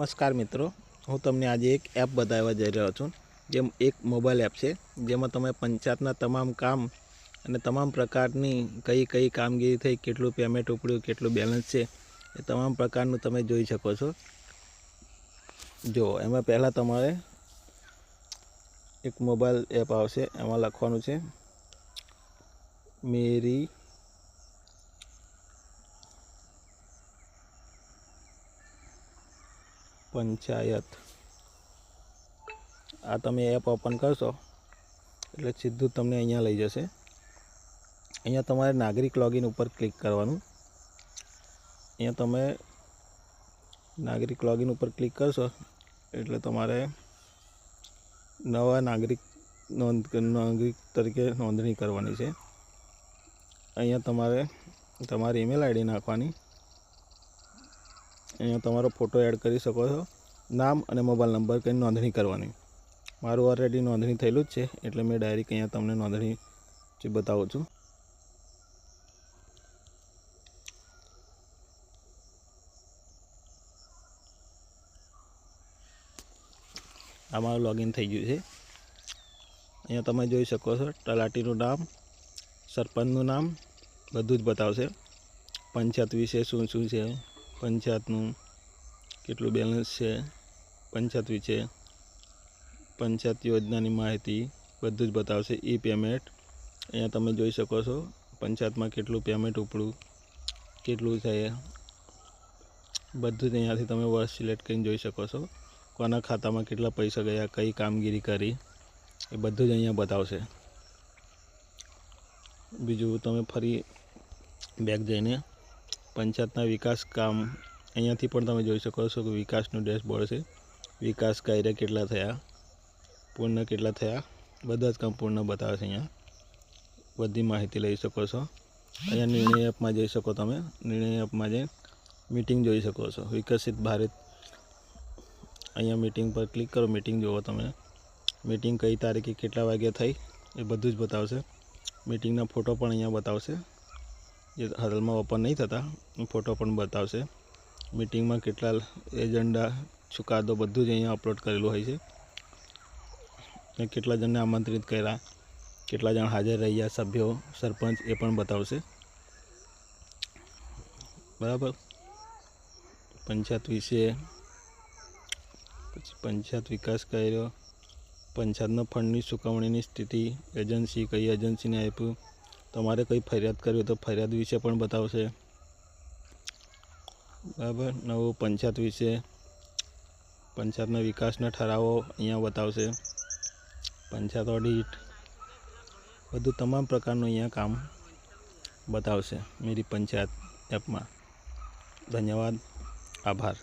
નમસ્કાર મિત્રો, હું તમને આજે એક એપ બતાવવા જઈ રહ્યો છું, જેમ એક મોબાઈલ એપ છે, જેમાં તમે પંચાયતના તમામ કામ અને તમામ પ્રકારની કઈ કઈ કામગીરી થઈ, કેટલું પેમેન્ટ ઉપડ્યું, કેટલું બેલેન્સ છે, એ તમામ પ્રકારનું તમે જોઈ શકો છો. જો, એમાં પહેલાં તમારે એક મોબાઈલ એપ આવશે, એમાં લખવાનું છે, મેરી પંચાયત. આ તમે એપ ઓપન કરશો, એટલે સીધું તમને અહીંયા લઈ જશે. અહીંયા તમારે નાગરિક લોગિન ઉપર ક્લિક કરવાનું. અહીંયા તમે નાગરિક લોગિન ઉપર ક્લિક કરશો, એટલે તમારે નવા નાગરિક નોંધ, નાગરિક તરીકે નોંધણી કરવાની છે. અહીંયા તમારે, તમારી ઈમેલ આઈડી નાખવાની. અહીંયા તમારો ફોટો એડ કરી શકો છો. નામ અને મોબાઈલ નંબર કંઈ નોંધણી કરવાની. મારું ઓલરેડી નોંધણી થયેલું જ છે, એટલે મેં ડાયરેક્ટ અહીંયા તમને નોંધણી જે બતાવું છું. આ મારું લોગિન થઈ ગયું છે. અહીંયા તમે જોઈ શકો છો, તલાટીનું નામ, સરપંચનું નામ, બધું જ બતાવશે. પંચાયત વિશે શું શું છે? પંચાયતનું કેટલું બેલેન્સ છે? પંચાયત વિશે પંચાયત યોજનાની માહિતી બધું જ બતાવશે ઈ પેમેન્ટ અહીંયા તમે જોઈ શકો છો પંચાયતમાં કેટલું પેમેન્ટ ઉપડું કેટલું છે બધું જ અહીંયાથી તમે વર્ષ સિલેક્ટ કરીને જોઈ શકો છો કોના ખાતામાં કેટલા પૈસા ગયા, કઈ કામગીરી કરી, એ બધું જ અહીંયા બતાવશે. બીજું તમે ફરી બેક જઈને પંચાયતના વિકાસ કામ, અહીંયાથી પણ તમે જોઈ શકો છો કે વિકાસનું ડેશબોર્ડ છે. વિકાસ કાર્ય કેટલા થયા, પૂર્ણ કેટલા થયા, બધા જ કામ પૂર્ણ બતાવે છે અહીંયા. બધી માહિતી લઈ શકો છો. અહીંયા નિર્ણય એપમાં જઈ શકો તમે. નિર્ણય એપમાં જઈ મીટિંગ જોઈ શકો છો. વિકસિત ભારત. અહીંયા મીટિંગ પર ક્લિક કરો મીટિંગ જુઓ તમે. મિટિંગ કઈ તારીખે કેટલા વાગ્યે થઈ, એ બધું જ બતાવશે. મિટિંગના ફોટો પણ અહીંયા બતાવશે. જે હાલમાં ઓપન નહીં થતા ફોટો પણ બતાવશે. મીટિંગમાં કેટલા એજન્ડા, ચુકાદો બધું જ અહીંયા અપલોડ કરેલું હોય છે. અને કેટલા જણને આમંત્રિત કર્યા, કેટલા જણ હાજર રહ્યા, સભ્યો, સરપંચ એ પણ બતાવશે. બરાબર? પંચાયત વિશે, પછી પંચાયત વિકાસ કર્યો, પંચાયતનો ફંડની ચૂકવણીની સ્થિતિ, એજન્સી, કઈ એજન્સીને આપ્યું તમારે કંઈ ફરિયાદ કરવી તો ફરિયાદ વિશે પણ બતાવશે. બરાબર? નવું પંચાયત વિશે પંચાયતના વિકાસના ઠરાવો અહીંયા બતાવશે. પંચાયત ઓડિટ, બધું તમામ પ્રકારનું અહીંયા કામ બતાવશે. મેરી પંચાયત એપમાં. ધન્યવાદ. આભાર.